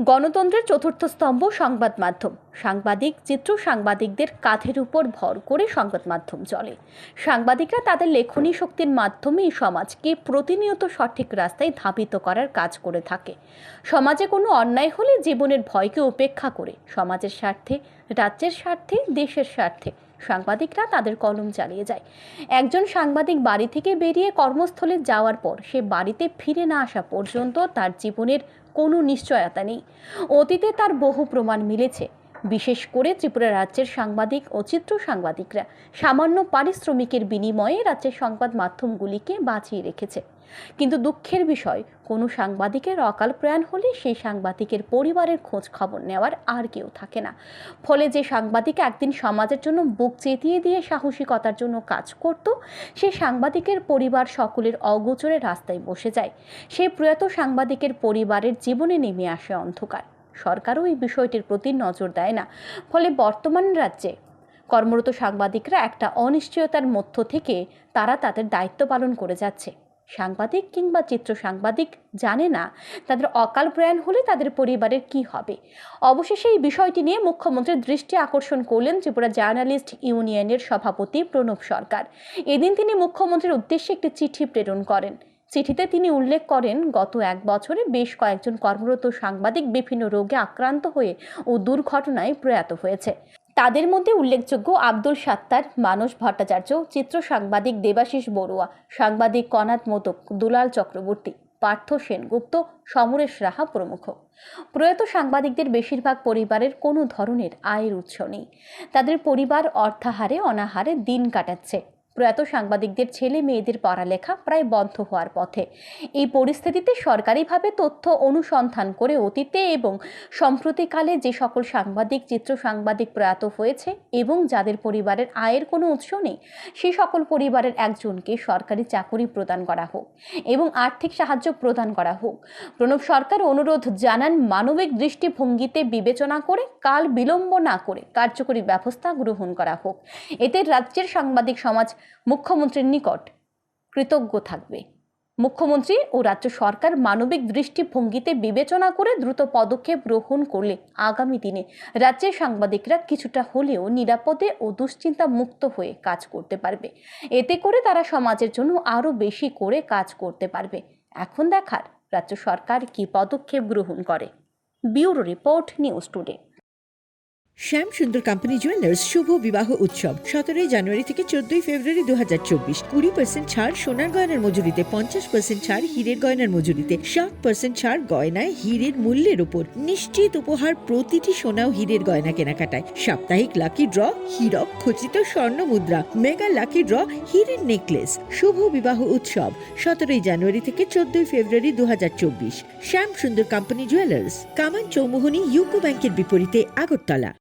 গণতন্ত্রের চতুর্থ স্তম্ভ সংবাদ মাধ্যম। সাংবাদিক, চিত্র সাংবাদিকদের কাঁধের উপর ভর করে সংবাদ মাধ্যম চলে। সাংবাদিকরা তাদের লেখনী শক্তির মাধ্যমেই সমাজকে প্রতিনিয়ত সঠিক রাস্তায় ধাবিত করার কাজ করে থাকে। সমাজে কোনো অন্যায় হলে জীবনের ভয়কে উপেক্ষা করে। সমাজের স্বার্থে, রাজ্যের স্বার্থে, দেশের স্বার্থে সাংবাদিকরা তাদের কলম চালিয়ে যায়। একজন সাংবাদিক বাড়ি থেকে বেরিয়ে কর্মস্থলে যাওয়ার পর সে বাড়িতে ফিরে না আসা পর্যন্ত তার জীবনের কোনো নিশ্চয়তা নেই। অতীতে তার বহু প্রমাণ মিলেছে। বিশেষ করে ত্রিপুরা রাজ্যের সাংবাদিক ও চিত্র সাংবাদিকরা। সামান্য পারিশ্রমিকের বিনিময়ে রাজ্যের সংবাদ মাধ্যমগুলিকে বাঁচিয়ে রেখেছে। কিন্তু দুঃখের বিষয়, কোনো সাংবাদিকের অকাল প্রয়াণ হলে সেই সাংবাদিকের পরিবারের খোঁজ খবর নেওয়ার আর কেউ থাকে না। ফলে যে সাংবাদিক একদিন সমাজের জন্য বুক চেতিয়ে দিয়ে সাহসিকতার জন্য কাজ করত সেই সাংবাদিকের পরিবার সকলের অগোচরে রাস্তায় বসে যায়। সেই প্রয়াত সাংবাদিকের পরিবারের জীবনে নেমে আসে অন্ধকার। সরকারও এই বিষয়টির প্রতি নজর দেয় না। ফলে বর্তমান রাজ্যে কর্মরত সাংবাদিকরা একটা অনিশ্চয়তার মধ্য থেকে তারা তাদের দায়িত্ব পালন করে যাচ্ছে। সাংবাদিক কিংবা চিত্র সাংবাদিক জানে না তাদের অকাল প্রয়াণ হলে তাদের পরিবারের কি হবে। অবশেষে এই বিষয়টি নিয়ে মুখ্যমন্ত্রীর দৃষ্টি আকর্ষণ করলেন ত্রিপুরা জার্নালিস্ট ইউনিয়নের সভাপতি প্রণব সরকার। এদিন তিনি মুখ্যমন্ত্রীর উদ্দেশ্যে একটি চিঠি প্রেরণ করেন। চিঠিতে তিনি উল্লেখ করেন, গত এক বছরে বেশ কয়েকজন কর্মরত সাংবাদিক বিভিন্ন রোগে আক্রান্ত হয়ে ও দুর্ঘটনায় প্রয়াত হয়েছে। তাদের মধ্যে উল্লেখযোগ্য আব্দুল সাত্তার, মানস ভট্টাচার্য, চিত্র সাংবাদিক দেবাশিস বড়ুয়া, সাংবাদিক কনাথ মোদক দুলাল চক্রবর্তী, পার্থ সেনগুপ্ত, সমরেশ রাহা প্রমুখ। প্রয়াত সাংবাদিকদের বেশিরভাগ পরিবারের কোনো ধরনের আয়ের উৎস নেই। তাদের পরিবার অর্থাহারে, অনাহারে দিন কাটাচ্ছে। প্রয়াত সাংবাদিকদের ছেলে মেয়েদের পড়ালেখা প্রায় বন্ধ হওয়ার পথে। এই পরিস্থিতিতে সরকারিভাবে তথ্য অনুসন্ধান করে অতীতে এবং সম্প্রতিকালে যে সকল সাংবাদিক, চিত্র সাংবাদিক প্রয়াত হয়েছে এবং যাদের পরিবারের আয়ের কোনো উৎস নেই সেই সকল পরিবারের একজনকে সরকারি চাকুরি প্রদান করা হোক এবং আর্থিক সাহায্য প্রদান করা হোক। প্রণব সরকার অনুরোধ জানান, মানবিক দৃষ্টিভঙ্গিতে বিবেচনা করে, কাল বিলম্ব না করে কার্যকরী ব্যবস্থা গ্রহণ করা হোক। এতে রাজ্যের সাংবাদিক সমাজ মুখ্যমন্ত্রীর নিকট কৃতজ্ঞ থাকবে। মুখ্যমন্ত্রী ও রাজ্য সরকার মানবিক দৃষ্টিভঙ্গিতে বিবেচনা করে দ্রুত পদক্ষেপ গ্রহণ করলে আগামী দিনে রাজ্যের সাংবাদিকরা কিছুটা হলেও নিরাপদে ও দুশ্চিন্তা মুক্ত হয়ে কাজ করতে পারবে। এতে করে তারা সমাজের জন্য আরও বেশি করে কাজ করতে পারবে। এখন দেখার রাজ্য সরকার কী পদক্ষেপ গ্রহণ করে। Bureau report, news today. Shyam Sundar company jewellers শুভ বিবাহ উৎসব। সতেরোই জানুয়ারি থেকে চোদ্দই ফেব্রুয়ারি দু হাজার চব্বিশ, কুড়ি পার্সেন্ট ছাড় সোনার গয়নার মজুরিতে, পঞ্চাশ পার্সেন্ট ছাড় হীরের গয়নার মজুরিতে, ষাট পার্সেন্ট ছাড় গয়নায় হীরের মূল্যের উপর। নিশ্চিত উপহার প্রতিটি সোনা ও হীরের গয়না কেনাকাটায়। সাপ্তাহিক লাকি ড্র হীরক, খচিত স্বর্ণ মুদ্রা মেগা লাকি ড্র হীরের নেকলেস শুভ বিবাহ উৎসব। সতেরোই জানুয়ারি থেকে চোদ্দই ফেব্রুয়ারি দু হাজার চব্বিশ, শ্যাম সুন্দর কোম্পানি জুয়েলার্স কামান চৌমুহনী ইউকো ব্যাংকের বিপরীতে আগরতলা।